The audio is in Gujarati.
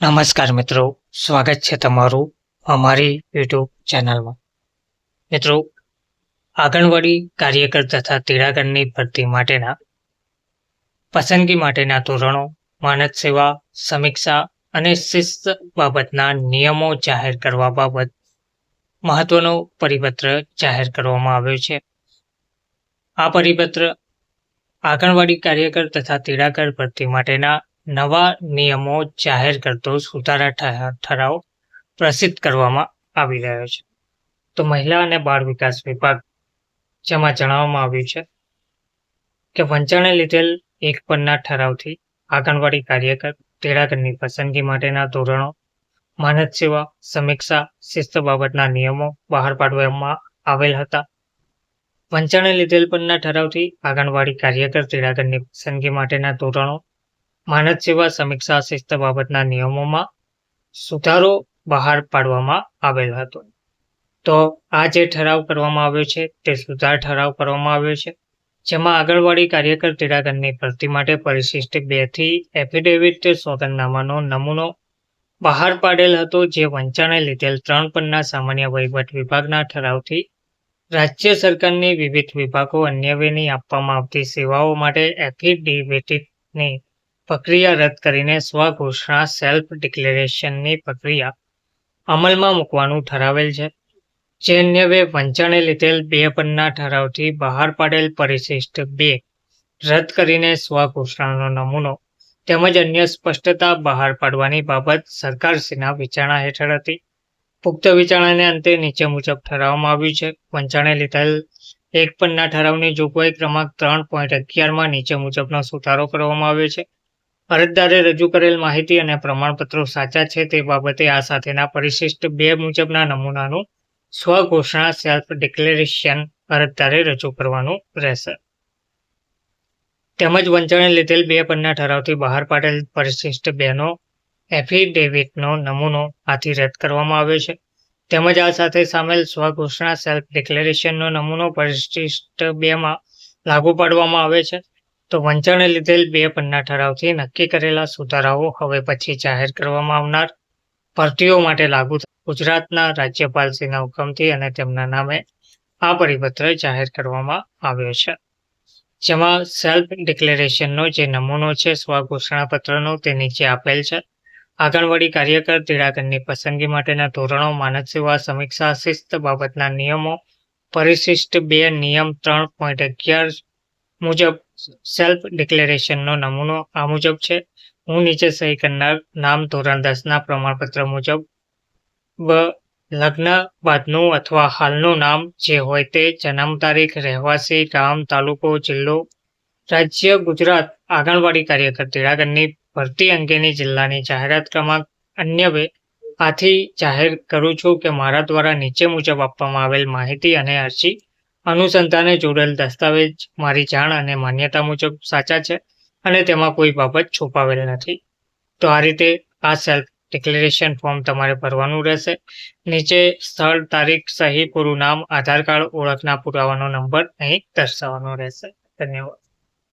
નમસ્કાર મિત્રો, સ્વાગત છે તમારું અમારી યુટ્યુબ ચેનલમાં. મિત્રો, આંગણવાડી કાર્યકર તથા તેડાગરની ભરતી માટેના, પસંદગી માટેના ધોરણો માનદ સેવા, સમીક્ષા અને શિસ્ત બાબતના નિયમો જાહેર કરવા બાબત મહત્વનો પરિપત્ર જાહેર કરવામાં આવ્યો છે. આ પરિપત્ર આંગણવાડી કાર્યકર તથા તેડાગર ભરતી માટેના નવા નિયમો જાહેર કરતો સુધારા ઠરાવ પ્રસિદ્ધ કરવામાં આવી રહ્યો છે. તો મહિલા અને બાળ વિકાસ વિભાગ, જેમાં જણાવવામાં આવ્યું છે કે વંચાણે લીધેલ એક પરના ઠરાવથી આંગણવાડી કાર્યકર તેડાગરની પસંદગી માટેના ધોરણો, માનદ સેવા, સમીક્ષા, શિસ્ત બાબતના નિયમો બહાર પાડવામાં આવેલ હતા. વંચાણે લીધેલ પરના ઠરાવથી આંગણવાડી કાર્યકર તેડાગરની પસંદગી માટેના ધોરણો માનદ સેવા સમીક્ષા શિસ્ત બાબતના નિયમોમાં સુધારો બહાર પાડવામાં આવેલ હતો. તો આ જે ઠરાવ કરવામાં આવ્યો છે તે સુધાર ઠરાવ કરવામાં આવ્યો છે, જેમાં આગળવાડી કાર્યકર તેડાગરની ભરતી માટે પરિશિષ્ટ બેથી એફિડેવિટ સોગંદનામાનો નમૂનો બહાર પાડેલ હતો, જે વંચાણે લીધેલ ત્રણ પરના સામાન્ય વહીવટ વિભાગના ઠરાવથી રાજ્ય સરકારની વિવિધ વિભાગો અન્યવેની આપવામાં આવતી સેવાઓ માટે એફિડેવિટની પ્રક્રિયા રદ કરીને સ્વઘોષણા સેલ્ફ ડિક્લેરેશનની પ્રક્રિયા અમલમાં મૂકવાનું ઠરાવેલ છે. જે અન્યવે વંચાણે લીધેલ બે પરના ઠરાવથી બહાર પાડેલ પરિશિષ્ટ બે રદ કરીને સ્વઘોષણાનો નમૂનો તેમજ અન્ય સ્પષ્ટતા બહાર પાડવાની બાબત સરકારશ્રીના વિચારણા હેઠળ હતી. પુખ્ત વિચારણાને અંતે નીચે મુજબ ઠરાવવામાં આવ્યું છે. વંચાણે લીધેલ એક પરના ઠરાવની જોગવાઈ ક્રમાંક ત્રણ પોઈન્ટ અગિયારમાં નીચે મુજબનો સુધારો કરવામાં આવ્યો છે. અરજદારે રજૂ કરેલ માહિતી અને પ્રમાણપત્રો સાચા છે તે બાબતે આ સાથેના પરિશિષ્ટ બે મુજબના નમૂનાનું સ્વઘોષણા સેલ્ફ ડિક્લેરેશન અરજદારે રજૂ કરવાનું રહેશે. તેમજ વંચાણે લીધેલ બે પન્ના ઠરાવથી બહાર પાડેલ પરિશિષ્ટ બેનો એફિડેવિટનો નમૂનો આથી રદ કરવામાં આવ્યો છે. તેમજ આ સાથે સામેલ સ્વઘોષણા સેલ્ફ ડિક્લેરેશનનો નમૂનો પરિશિષ્ટ બેમાં લાગુ પાડવામાં આવે છે. તો વંચાણે લીધેલ બે પન્ના ઠરાવથી નક્કી કરેલા સુધારાઓ હવે પછી જાહેર કરવામાં આવનાર ભરતીઓ માટે લાગુ. ગુજરાતના રાજ્યપાલશ્રીના હુકમથી અને તેમના નામે આ પરિપત્ર જાહેર કરવામાં આવ્યો છે જેમાં સેલ્ફ ડિક્લેરેશનનો જે નમૂનો છે સ્વઘોષણાપત્રનો તે નીચે આપેલ છે આંગણવાડી કાર્યકર તીડાકરની પસંદગી માટેના ધોરણો માનદ સેવા સમીક્ષા શિસ્ત બાબતના નિયમો, પરિશિષ્ટ બે નિયમ ત્રણ પોઈન્ટ અગિયાર મુજબ સેલ્ફ ડિક્લેરેશનનો નમૂનો આ મુજબ છે. હું નીચે સહી કરનાર નામ ધોરણ દસના પ્રમાણપત્ર મુજબ બ લગ્ન બાદનું અથવા હાલનું નામ જે હોય તે જન્મ તારીખ, રહેવાસી, ગામ, તાલુકો, જિલ્લો, રાજ્ય, ગુજરાત, આંગણવાડી કાર્યકર તેડાગરની ભરતી અંગેની જિલ્લાની જાહેરાત ક્રમાંક અન્ય બે આથી જાહેર કરું છું કે મારા દ્વારા નીચે મુજબ આપવામાં આવેલ માહિતી અને અરજી અનુસંધાને જોડેલ દસ્તાવેજ મારી જાણ અને માન્યતા મુજબ સાચા છે અને તેમાં કોઈ બાબત છુપાવેલ નથી. તો આ રીતે આ સેલ્ફ ડિક્લેરેશન ફોર્મ તમારે ભરવાનું રહેશે. નીચે સ્થળ, તારીખ સહી પૂરું નામ, આધાર કાર્ડ, ઓળખના પુરાવાનો નંબર અહીં દર્શાવવાનો રહેશે. ધન્યવાદ.